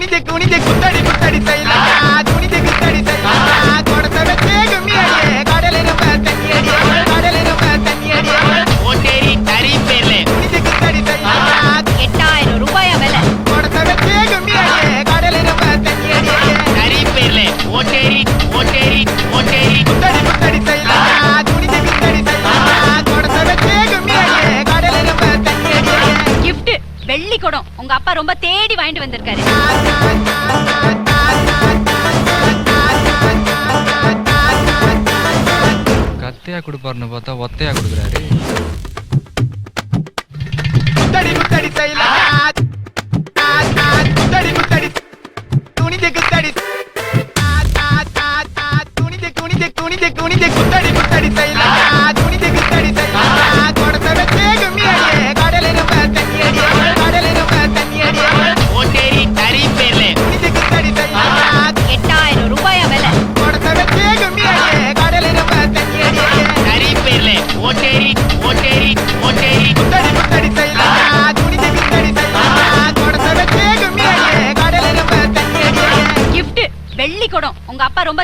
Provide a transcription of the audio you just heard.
குனிஞ்சு குனிஞ்சு குத்தடி குத்தடி செய்யலாம் குனிஞ்சு குத்தடி செய்யலாம் தொடத்தோட சேகும் கடல நம்ம தண்ணி அடிய. கடல நம்ம தண்ணி அடிய. ஒன்னேரி தரி பேர்ல. குனிஞ்சு குத்தடி செய்யலாம் எட்டாயிரம் ரூபாய் விலை? தொடத்தோட சேகும் கடல நம்ம தண்ணி அடிய. தரி பேர்ல. ஒன்னேரி ஒன்னேரி ஒன்னேரி குத்தடி குத்தடி செய்யலாம் வாங்கிட்டு வந்திருக்காரு. கத்தையா கொடுப்பாருன்னு பார்த்தா ஒத்தையா கொடுக்குறாரு. குத்தடி குத்தடி செய்யலாம் குத்தடி குத்தடி துணிஞ்சு குத்தடி துணிஞ்சு குனிஞ்சு குனிஞ்சு குனிஞ்சு குத்தடி குத்தடி செய்யலாம் துணிஞ்சு குடம் உங்க அப்பா ரொம்ப